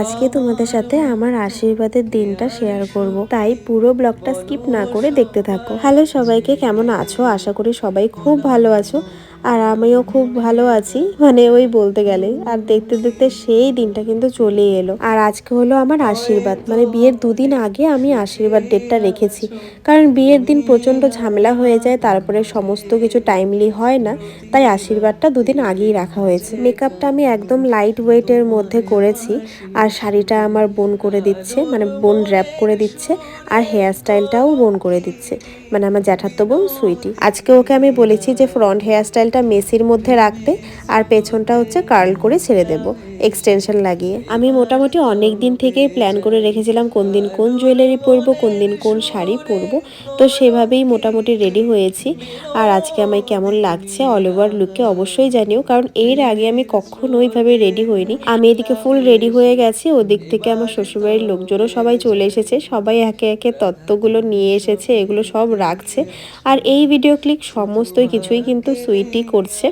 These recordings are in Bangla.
আজকে তোমাদের সাথে আমার আশীর্বাদের দিনটা শেয়ার করব। তাই পুরো ব্লগটা স্কিপ না করে দেখতে থাকো। হ্যালো সবাইকে কেমন আছো? আশা করি সবাই খুব ভালো আছো। আর আমিও খুব ভালো আছি। মানে ওই বলতে গেলে, আর দেখতে দেখতে সেই দিনটা কিন্তু চলে এলো। আর আজকে হলো আমার আশীর্বাদ। মানে বিয়ের দুদিন আগে আমি আশীর্বাদ ডেটটা রেখেছি। কারণ বিয়ের দিন প্রচণ্ড ঝামেলা হয়ে যায়, তারপরে সমস্ত কিছু টাইমলি হয় না। তাই আশীর্বাদটা দুদিন আগেই রাখা হয়েছে। মেকআপটা আমি একদম লাইট ওয়েটের মধ্যে করেছি। আর শাড়িটা আমার বোন করে দিচ্ছে। মানে বোন র্যাপ করে দিচ্ছে। আর হেয়ার স্টাইলটাও বোন করে দিচ্ছে। মানে আমার জ্যাঠাতো বোন সুইটি। আজকে ওকে আমি বলেছি যে, ফ্রন্ট হেয়ার স্টাইলটা মেসির মধ্যে রাখতে আর পেছনটা হচ্ছে কার্ল করে ছেড়ে দেব, এক্সটেনশন লাগিয়ে। আমি মোটামুটি অনেক দিন থেকেই প্ল্যান করে রেখেছিলাম কোন দিন কোন জুয়েলারি পরবো, কোন দিন কোন শাড়ি পরবো। তো সেভাবেই মোটামুটি রেডি হয়েছি। আর আজকে আমায় কেমন লাগছে অল ওভার লুকে অবশ্যই জানিও, কারণ এর আগে আমি কখনো ওইভাবে রেডি হইনি। আমি এদিকে ফুল রেডি হয়ে গেছি, ওদিক থেকে আমার শ্বশুরবাড়ির লোকজনও সবাই চলে এসেছে, সবাই একে একে তত্ত্বগুলো নিয়ে এসেছে, এগুলো সব রাখছে। আর এই ভিডিও ক্লিক সমস্তই কিছুই কিন্তু সুইটি করছে?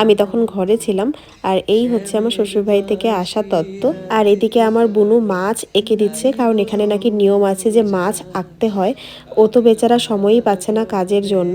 আমি তখন ঘরে ছিলাম আর এই হচ্ছে আমার শ্বশুরবাড়ি থেকে আসা তত্ত্ব। আর এদিকে আমার বুনু মাছ এঁকে দিচ্ছে, কারণ এখানে নাকি নিয়ম আছে যে মাছ আঁকতে হয়। ও তো বেচারা সময়ই পাচ্ছে না কাজের জন্য।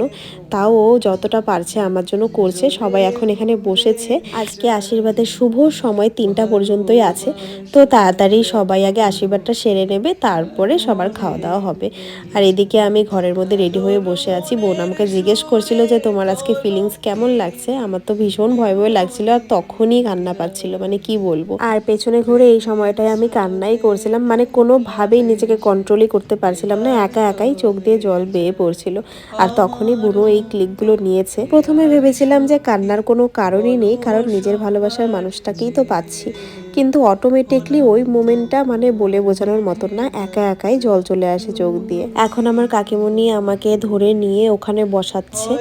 তাও ও যতটা পারছে আমার জন্য করছে, সবাই এখন এখানে বসেছে। আজকে আশীর্বাদের শুভ সময় তিনটা পর্যন্তই আছে। তো তাড়াতাড়ি সবাই আগে আশীর্বাদটা সেরে নেবে, তারপরে সবার খাওয়া দাওয়া হবে। আর এদিকে আমি ঘরের মধ্যে রেডি হয়ে বসে আছি। বোন আমাকে জিজ্ঞেস করছিল যে তোমার আজকে ফিলিংস কেমন লাগছে, আমার তো ভীষণ ভয় ভয় লাগছিল আর তখনই কান্না পাচ্ছিল মানে কি বলব? আর পেছনে ঘুরে এই সময়টায় আমি কান্নাই করছিলাম মানে কোনোভাবেই নিজেকে কন্ট্রোলই করতে পারছিলাম না, একা একাই চোখ দিয়ে জল বেয়ে পড়ছিল। আর তখনই বুনো এই ক্লিকগুলো নিয়েছে। প্রথমে ভেবেছিলাম যে কান্নার কোনো কারণই নেই, কারণ নিজের ভালোবাসার মানুষটাকেই তো পাচ্ছি। কিন্তু অটোমেটিকলি ওই মোমেন্টটা মানে বলে বোঝানোর মতন না, একা একাই জল চলে আসে চোখ দিয়ে। এখন আমার কাকিমণি আমাকে ধরে নিয়ে ওখানে বসাচ্ছে।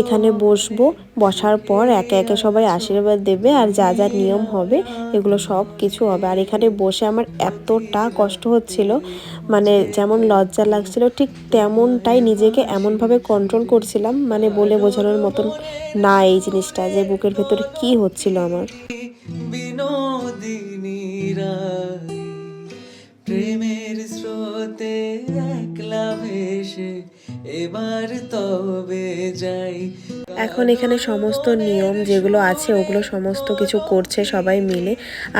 এখানে বসবো। বসার পর একে একে সবাই আশীর্বাদ দেবে আর যা যা নিয়ম হবে এগুলো সব কিছু হবে। আর এখানে বসে আমার এতটা কষ্ট হচ্ছিল মানে যেমন লজ্জা লাগছিল, ঠিক তেমনটাই নিজেকে এমনভাবে কন্ট্রোল করছিলাম মানে বলে বোঝানোর মতন না এই জিনিসটা যে বুকের ভেতরে কি হচ্ছিল আমার। প্রেমের স্রোতে একলা ভেসে এবার তবে যাই। এখন এখানে সমস্ত নিয়ম যেগুলো আছে, ওগুলো সমস্ত কিছু করছে সবাই মিলে।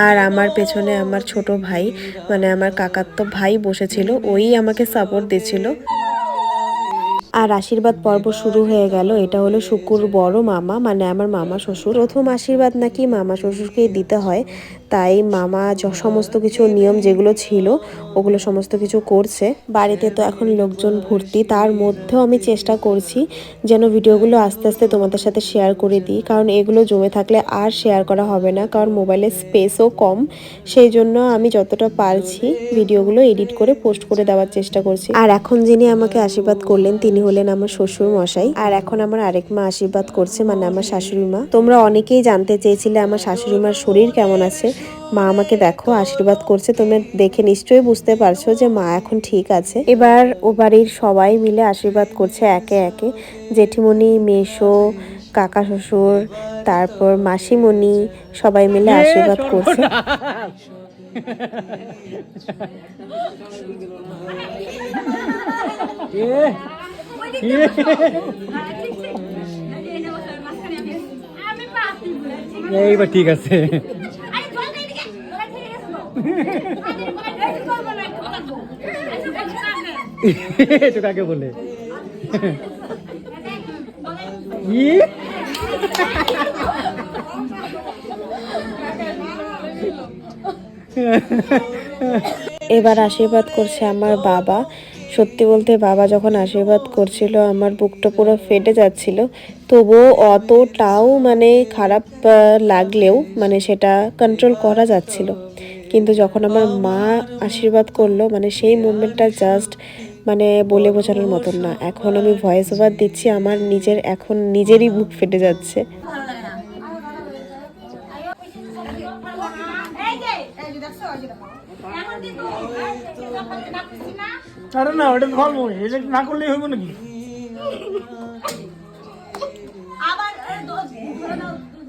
আর আমার পেছনে আমার ছোট ভাই মানে আমার কাকার তো ভাই বসেছিল, ওই আমাকে সাপোর্ট দিচ্ছিল। আর আশীর্বাদ পর্ব শুরু হয়ে গেল। এটা হলো শুকুর বড় মামা মানে আমার মামা শ্বশুর। প্রথম আশীর্বাদ নাকি মামা শ্বশুরকেই দিতে হয়। তাই মামা য- সমস্ত কিছু নিয়ম যেগুলো ছিল, ওগুলো সমস্ত কিছু করছে। বাড়িতে তো এখন লোকজন ভর্তি, তার মধ্যেও আমি চেষ্টা করছি যেন ভিডিওগুলো আস্তে আস্তে তোমাদের সাথে শেয়ার করে দিই, কারণ এগুলো জমে থাকলে আর শেয়ার করা হবে না, কারণ মোবাইলের স্পেসও কম। সেই জন্য আমি যতটা পারছি ভিডিওগুলো এডিট করে পোস্ট করে দেওয়ার চেষ্টা করছি। আর এখন যিনি আমাকে আশীর্বাদ করলেন, তিনি হলেন আমার শ্বশুর মশাই আর এখন আমার আরেক মা আশীর্বাদ করছে মানে আমার শাশুড়ি মা। তোমরা অনেকেই জানতে চেয়েছিলে আমার শাশুড়ি মার শরীর কেমন আছে। মা আমাকে দেখো আশীর্বাদ করছে। তোমরা দেখে নিশ্চয়ই বুঝতে পারছ যে মা এখন ঠিক আছে। এবার ও বাড়ির সবাই মিলে আশীর্বাদ করছে একে একে। জেঠিমণি মেশো কাকা শ্বশুর তারপর মাসিমণি সবাই মিলে আশীর্বাদ করছে। এইবার ঠিক আছে। কাকে বলে। এবার আশীর্বাদ করছে আমার বাবা। সত্যি বলতে বাবা যখন আশীর্বাদ করছিল, আমার বুকটা পুরো ফেটে যাচ্ছিল। তবুও অতটাও মানে খারাপ লাগলেও মানে সেটা কন্ট্রোল করা যাচ্ছিল। কিন্তু যখন আমার মা আশীর্বাদ করল মানে সেই মুভমেন্টটা জাস্ট মানে বলে বোঝানোর মতন না। এখন আমি ভয়েস ওভার দিচ্ছি আমার নিজের এখন নিজেরই বুক ফেটে যাচ্ছে। আরে না ওটা ফল না করলেই হইব নাকি? আবার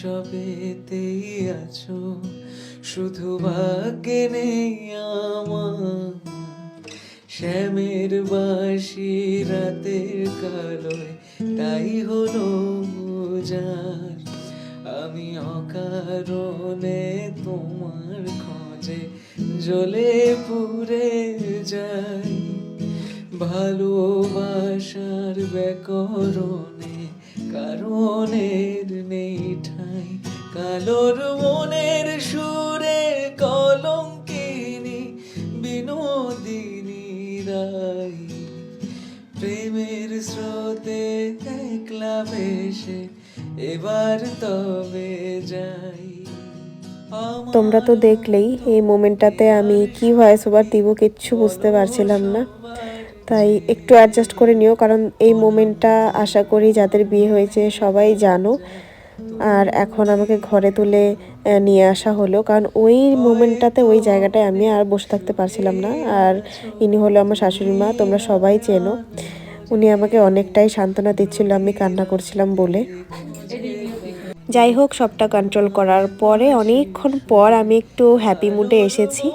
সবেতেই আছো, শুধু ভাগ্যে নেই আমার। শ্যামের বাসি রাতের কালোয়, তাই হলো যার আমি অকারণে তোমার খোঁজে জ্বলে পুড়ে যাই ভালোবাসার ব্যাকরণে, কারণের নেই ঠাই। কালোর মনের সুরে কলঙ্কিনী, বিনোদিনী রাই। প্রেমের স্রোতে একলা ভেসে, এবার তবে যাই। তোমরা তো দেখলেই এই মোমেন্টটাতে আমি কি ভয়েস ওভার দিব কিচ্ছু বুঝতে পারছিলাম না। তাই একটু অ্যাডজাস্ট করে নিও, কারণ এই মোমেন্টটা আশা করি যাদের বিয়ে হয়েছে সবাই জানো। আর এখন আমাকে ঘরে তুলে নিয়ে আসা হলো, কারণ ওই মোমেন্টটাতে ওই জায়গাটায় আমি আর বসে থাকতে পারছিলাম না। আর ইনি হলো আমার শাশুড়ি মা, তোমরা সবাই চেনো। উনি আমাকে অনেকটাই সান্ত্বনা দিচ্ছিল, আমি কান্না করছিলাম বলে। যাই হোক, সবটা কন্ট্রোল করার পরে অনেকক্ষণ পর আমি একটু হ্যাপি মুডে এসেছি।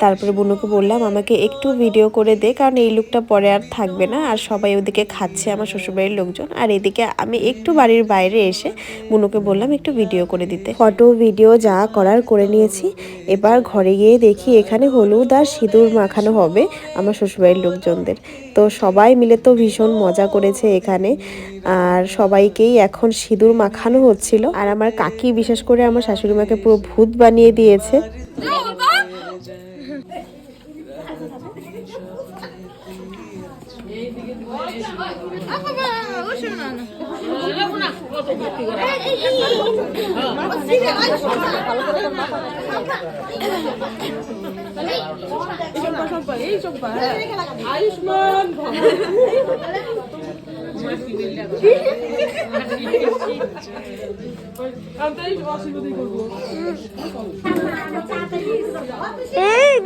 তারপরে বুনুকে বললাম, আমাকে একটু ভিডিও করে দে, কারণ এই লুকটা পরে আর থাকবে না। আর সবাই ওদিকে খাচ্ছে, আমার শ্বশুরবাড়ির লোকজন। আর এদিকে আমি একটু বাড়ির বাইরে এসে বুনুকে বললাম, একটু ভিডিও করে দিতে। ফটো ভিডিও যা করার করে নিয়েছি। এবার ঘরে গিয়ে দেখি এখানে হলুদ আর সিঁদুর মাখানো হবে আমার শ্বশুরবাড়ির লোকজনদের। তো সবাই মিলে তো ভীষণ মজা করেছে এখানে। আর সবাইকেই এখন সিঁদুর মাখানো হচ্ছিল। আর আমার কাকি বিশেষ করে আমার শাশুড়ি মাকে পুরো ভূত বানিয়ে দিয়েছে।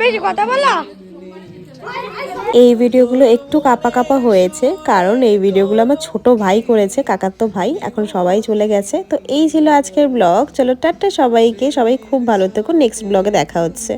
বেশি কথা বলো। এই ভিডিওগুলো একটু কাপা কাপা হয়েছে কারণ এই ভিডিওগুলো আমার ছোট ভাই করেছে কাকার তো ভাই এখন সবাই চলে গেছে। তো এই ছিল আজকের ব্লগ চলো টাটা সবাইকে সবাই খুব ভালো থেকো নেক্সট ব্লগে দেখা হচ্ছে।